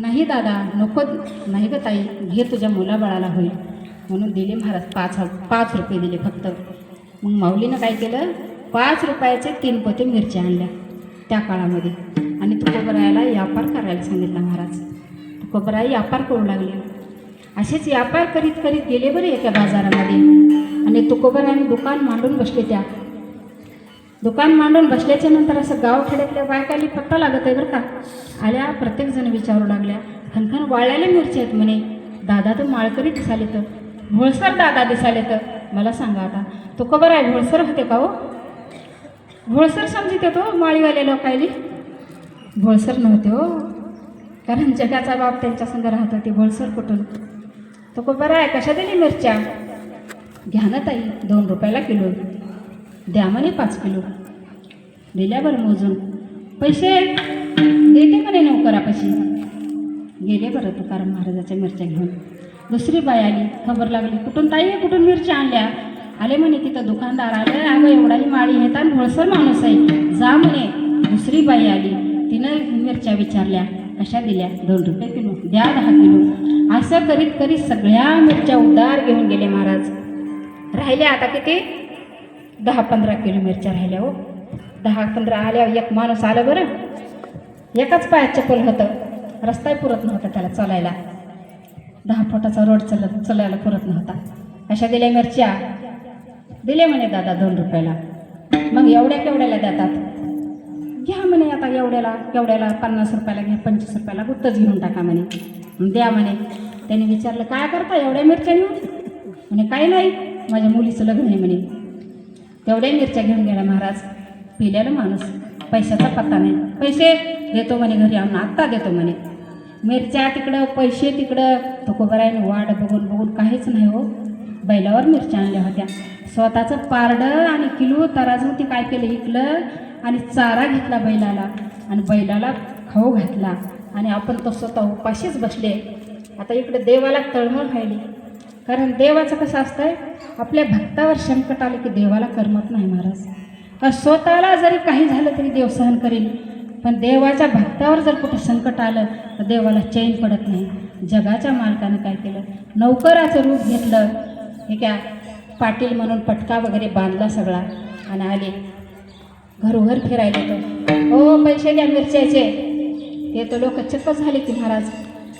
नाही दादा नको नाही ग ताई घे तुझ्या मुलाबाळाला होईल. म्हणून दिले महाराज पाच हजार पाच रुपये दिले फक्त. मग माऊलीनं काय केलं? पाच रुपयाचे तीन पोते मिरच्या आणल्या त्या काळामध्ये. आणि तुकोबरायाला व्यापार करायला सांगितला महाराज. तुकोबराय व्यापार करू लागले. असेच व्यापार करीत करीत गेले बरे एका बाजारामध्ये. आणि तुकोबरायाने दुकान मांडून बसले त्या. दुकान मांडून बसल्याच्या नंतर असं गाव खेड्यातल्या बायकाली पत्ता लागत आहे बरं का? आल्या प्रत्येकजण विचारू लागल्या खनखन वाळलेल्या मिरच्या आहेत म्हणे. दादा तर माळकरी दिसाले तर. भोळसर दादा दिसाले तर. मला सांगा आता तो खबर आहे भोळसर होते का हो? भोळसर समजित येतो माळीवाले लोकायली. भोळसर नव्हते हो. कारण जगाचा बाप त्यांच्या संग राहत होते भोळसर कुठून? तो खबर बरं आहे कशा दिली मिरच्या? घ्या ना ताई दोन रुपयाला किलो. द्या म्हणे पाच किलो. दिल्या बरं मोजून. पैसे? येते म्हणे नोकरापाशी. गेले बरं तुकाराम महाराजाच्या मिरच्या घेऊन. दुसरी बाई आली खबर लागली कुठून ताई कुठून मिरच्या आणल्या? आले म्हणे तिथं दुकानदार आले अगं एवढाही माळी येतात आणि भोळसर माणूस आहे. जा म्हणे. दुसरी बाई आली तिनं मिरच्या विचारल्या कशा दिल्या? दोन रुपये किलो. द्या दहा किलो. असं करीत करीत सगळ्या मिरच्या उदार घेऊन गेले महाराज. राहिल्या आता किती? दहा पंधरा किलो मिरच्या राहिल्या हो. दहा पंधरा आल्या एक माणूस आलं बरं. एकाच पायात चपल होतं. रस्ताही पुरत नव्हता त्याला चालायला. दहा फुटाचा रोड चलत चलायला पुरत नव्हता. अशा दिल्या मिरच्या. दिले म्हणे दादा दोन रुपयाला. मग एवढ्या केवढ्याला देतात? घ्या म्हणे आता एवढ्याला केवढ्याला पन्नास रुपयाला घ्या पंचवीस रुपयाला गुत्तच घेऊन टाका म्हणे. द्या म्हणे. त्याने विचारलं काय करता एवढ्या मिरच्या घेऊन? म्हणे काही नाही. माझ्या मुलीचं लग्न आहे म्हणे. तेवढ्या मिरच्या घेऊन गेला महाराज. पिल्याला माणूस. पैशाचा पत्ता नाही. पैसे देतो म्हणे घरी आणून आत्ता देतो म्हणे. मिरच्या तिकडं पैसे तिकडं तुकोबरायने वाट बघून बघून काहीच नाही हो. बैलावर मिरच्या आणल्या होत्या. स्वतःचं पारडं आणि किलो तराजू ते काय केलं इकलं आणि चारा घेतला बैलाला. आणि बैलाला खाऊ घातला. आणि आपण तो स्वतः उपाशीच बसले. आता इकडे देवाला तळमळ व्हायली. कारण देवाचं कसं असतंय आपल्या भक्तावर संकट आलं की देवाला करमत नाही महाराज. स्वतःला जरी काही झालं तरी देव सहन करेल. पण देवाच्या भक्तावर जर कुठं संकट आलं तर देवाला चैन पडत नाही. जगाच्या मालकानं काय केलं? नौकराचं रूप घेतलं. हे क्या? पाटील म्हणून पटका वगैरे बांधला सगळा. आणि आले. घरोघर फिरायला तर हो पैसे द्या मिरच्याचे. ते तर लोक चक्क झाले की महाराज.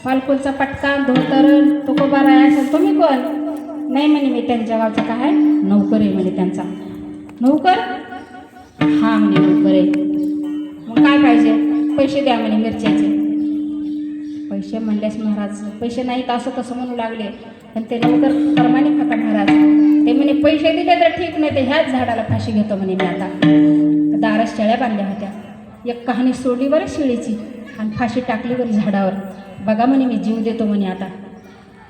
पालकोलचा पटका धोतर तुकोबारा आहे असेल तुम्ही कोण? नाही म्हणे मी त्यांच्या गावचा काय? नोकर आहे म्हणे त्यांचा. नोकर? हा म्हणे नोकर आहे. मग काय पाहिजे? पैसे द्या म्हणे मिरच्याचे. पैसे म्हणल्यास महाराज पैसे नाहीत असं कसं म्हणू लागले. पण ते लवकर परमाने होता महाराज. ते म्हणे पैसे दिले तर ठीक नाही ते ह्याच झाडाला फाशी घेतो म्हणे मी आता. दारास शेळ्या बांधल्या होत्या. एक कहाणी सोडली बरं शेळीची आणि फाशी टाकली बरं झाडावर. बघा म्हणे मी जीव देतो म्हणे आता.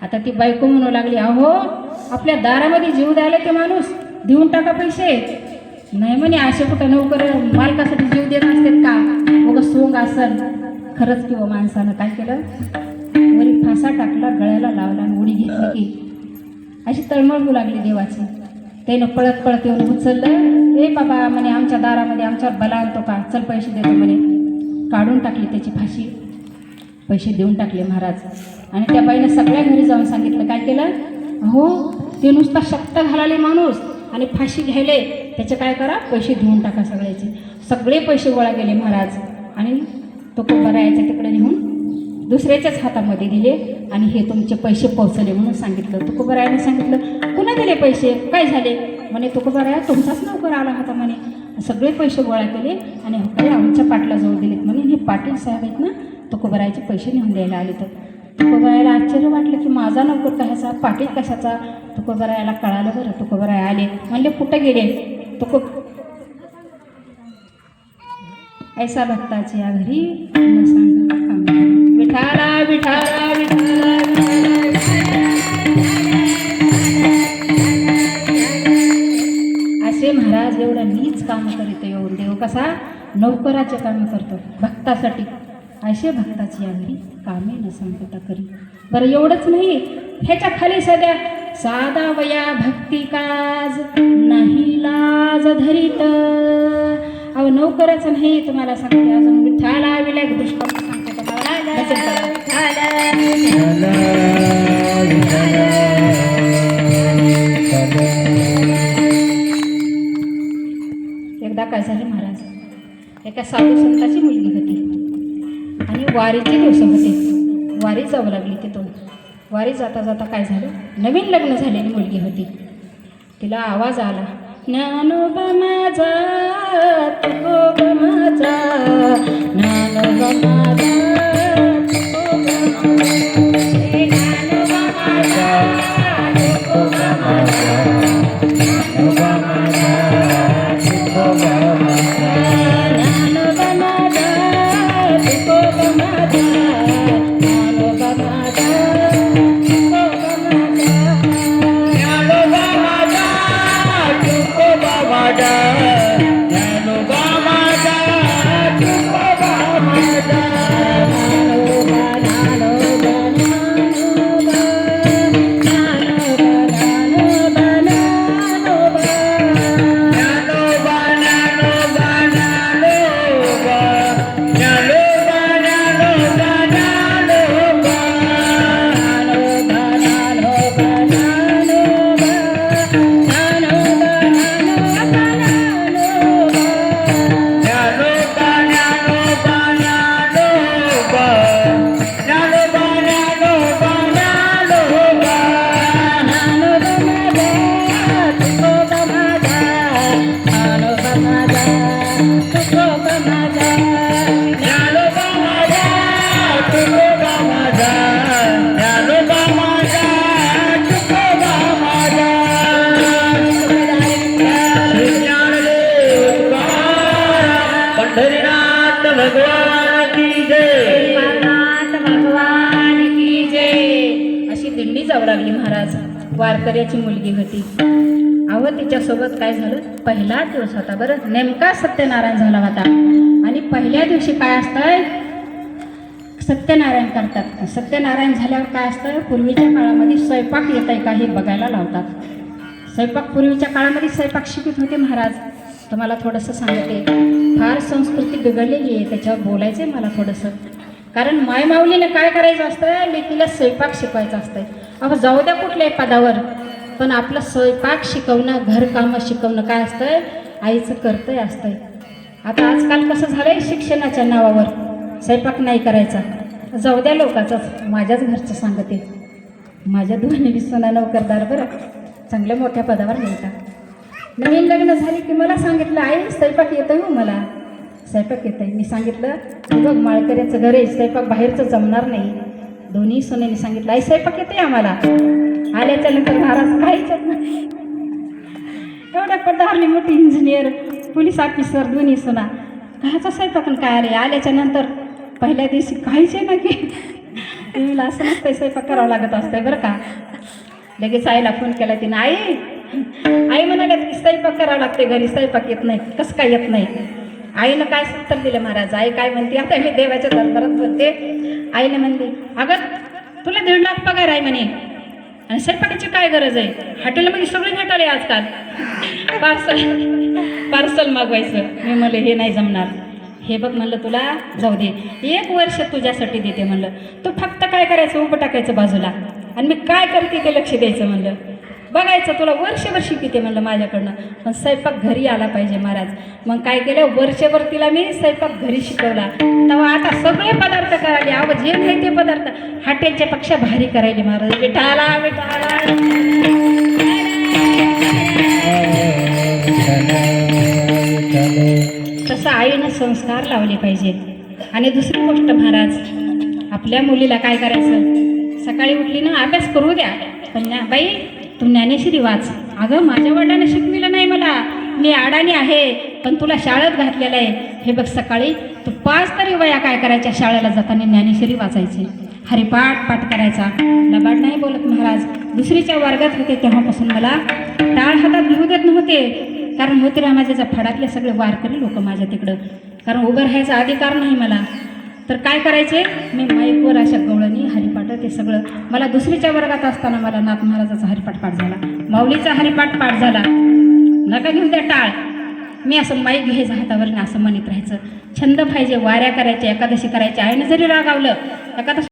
आता ती बायको म्हणू लागली अहो आपल्या दारामध्ये जीव द्यायला ते माणूस देऊन टाका पैसे. नाही म्हणे असे कुठं नोकर मालकासाठी जीव देत असतात का? उगं सोंग असन. खरंच किंवा हो माणसानं काय केलं? वरी फासा टाकला गळ्याला लावला आणि उडी घेतली की. अशी तळमळू लागली देवाची. त्यानं पळत पळत येऊन उचललं. हे बाबा म्हणे आमच्या दारामध्ये आमच्यावर बला आणतो का? चल पैसे देतो म्हणे. काढून टाकली त्याची फाशी. पैसे देऊन टाकले महाराज. आणि त्या बाईनं सगळ्या घरी जाऊन सांगितलं काय केलं? हो ते नुसता शक्त घालाले माणूस. आणि फाशी घ्यायले त्याचे काय करा? पैसे घेऊन टाका सगळ्याचे. सगळे पैसे गोळा केले महाराज. आणि तो कोबरायाच्या तिकडे नेऊन दुसऱ्याच्याच हातामध्ये दिले आणि हे तुमचे पैसे पोहोचले म्हणून सांगितलं. तुकोबरायाने सांगितलं कुणा दिले पैसे? काय झाले? म्हणे तुकोबराया तुमचाच नोकर आला होता म्हणे. सगळे पैसे गोळा केले आणि हो आमच्या पाटलाजवळ दिलेत म्हणे. हे पाटील साहेब आहेत ना तुकोबरायाचे पैसे नेऊन द्यायला आले तर. तुकोबरायाला आश्चर्य वाटलं की माझा नोकर कशाचा? पाटील कशाचा? तुकोबरायाला कळालं बरं. तुकोबराया आले. म्हणले कुठं गेले? तुको ऐसा भक्ताची या घरी. विठाला विठाला विठाला असे महाराज एवढं नीच काम करीत येऊन देव कसा? नौकराचे काम करतो. भक्तासाठी. असे भक्ताची घरी कामे न सांगता करी बरं एवढंच नाही ह्याच्या खाली सध्या साधा वया भक्ती काज नाही लाज धरीत अहो नोकरच नाही तुम्हाला सांगते अजून विठ्ठाला विलायक सांगते तुम्हाला करा. एकदा काय झालं महाराज एका साधू वारीचे दिवस होते. वारी जाऊ लागली तिथून. वारी जाता जाता काय झालं? नवीन लग्न झालेली मुलगी होती. तिला आवाज आला ज्ञानोबा माझा तुकोबा माझा ज्ञानोबा माझा तुकोबा माझा. भगवान की जय भगवान की जय. अशी दिंडी जाऊ लागली महाराज. वारकऱ्याची मुलगी होती. अहो तिच्यासोबत काय झालं? पहिला दिवस होता बरं. नेमका सत्यनारायण झाला होता. आणि पहिल्या दिवशी काय असतंय? सत्यनारायण करतात. सत्यनारायण झाल्यावर काय असतं पूर्वीच्या काळामध्ये स्वयंपाक येत आहे का हे बघायला लावतात. स्वयंपाक पूर्वीच्या काळामध्ये स्वयंपाक शिकत होते महाराज. तुम्हाला थोडंसं सांगते. फार संस्कृती बिघडलेली आहे त्याच्यावर बोलायचं आहे मला थोडंसं. कारण मायमाऊलीला काय करायचं असतं लेकीला स्वयंपाक शिकवायचं असतं अहो जाऊ द्या कुठल्याही पदावर. पण आपलं स्वयंपाक शिकवणं घरकामं शिकवणं काय असतंय? आईचं कर्तव्य असतंय. आता आजकाल कसं झालंय? शिक्षणाच्या नावावर. स्वयंपाक नाही करायचा. जाऊ द्या लोकांचं. माझ्याच घरचं सांगते. माझ्या दोन्ही विसना नोकरदार बरं. चांगल्या मोठ्या पदावर मिळतात नवीन लग्न झाली की मला सांगितलं आई स्वयंपाक येतं हो मला. स्वयंपाक येतं मी सांगितलं "हे बघ माळकऱ्याचं घर आहे स्वयंपाक बाहेरचं जमणार नाही. दोन्ही सुनेने सांगितलं आई स्वयंपाक येते आम्हाला. आल्याच्यानंतर महाराज काहीच नाही. एवढ्या पदारली मोठी इंजिनियर पोलीस ऑफिसर दोन्ही सुना. कायचा स्वयंपाक काय आले आल्याच्यानंतर पहिल्या दिवशी काहीच आहे ना की असं नसतंय स्वयंपाक करावं लागत असतंय बरं का. लगेच आईला फोन केला तिनं आई आई म्हणाल्या की स्वयंपाक करावं लागते घरी स्वयंपाक येत नाही. कसं काय येत नाही? आईनं काय उत्तर दिलं महाराज? आई काय म्हणते? आता मी देवाच्या दरबारात बोलते. आईने म्हणते अगं तुला दीड लाख पगार आहे म्हणे. आणि स्वयंपाकाची काय गरज आहे? हॉटेलमध्ये सगळे भेटाले आजकाल. पार्सल पार्सल मागवायचं. मी म्हणलं हे नाही जमणार. हे बघ म्हणलं तुला जाऊ दे. एक वर्ष तुझ्यासाठी देते म्हणलं. तू फक्त काय करायचं? उभं टाकायचं बाजूला. आणि मी काय करते ते लक्ष द्यायचं म्हणलं. बघायचं तुला वर्षभर शिकते म्हणलं माझ्याकडनं. पण स्वयंपाक घरी आला पाहिजे महाराज. मग काय केलं वर्षभर तिला मी स्वयंपाक घरी शिकवला. तेव्हा आता सगळे पदार्थ करायले अहो जे नाही ते पदार्थ. हॉटेलच्या पक्षा भारी करायले महाराज. विठाला विठाला. तसं आईनं संस्कार लावले पाहिजेत. आणि दुसरी गोष्ट महाराज आपल्या मुलीला काय करायचं? सकाळी उठली ना अभ्यास करू द्या. पण ना बाई तू ज्ञानेश्वरी वाच. अगं माझ्या वडिलांना शिकविलं नाही मला. मी अडाणी आहे पण तुला शाळेत घातलेलं आहे. हे बघ सकाळी तू पाच तरी वया काय करायच्या शाळेला जाताना ज्ञानेश्वरी वाचायची. हरिपाठ पाठ करायचा. लबाड नाही बोलत महाराज. दुसरीच्या वर्गात होते तेव्हापासून मला. टाळ हातात घेऊ देत नव्हते. कारण मोतीरामाच्या फडातले सगळे वारकरी लोक माझ्या तिकडं. कारण उभं राहायचा अधिकार नाही मला. तर काय करायचे? मी माईकवर अशा गवळणी हरिपाठ ते सगळं. मला दुसरीच्या वर्गात असताना मला नाथ महाराजाचा हरिपाठ पाठ झाला. माऊलीचा हरिपाठ पाठ झाला. नका घेऊन द्या टाळ. मी असं माईक घ्यायचं हातावर असं म्हणत राहायचं. छंद पाहिजे वाऱ्या करायच्या एकादशी करायच्या आईने जरी रागावलं एकादशी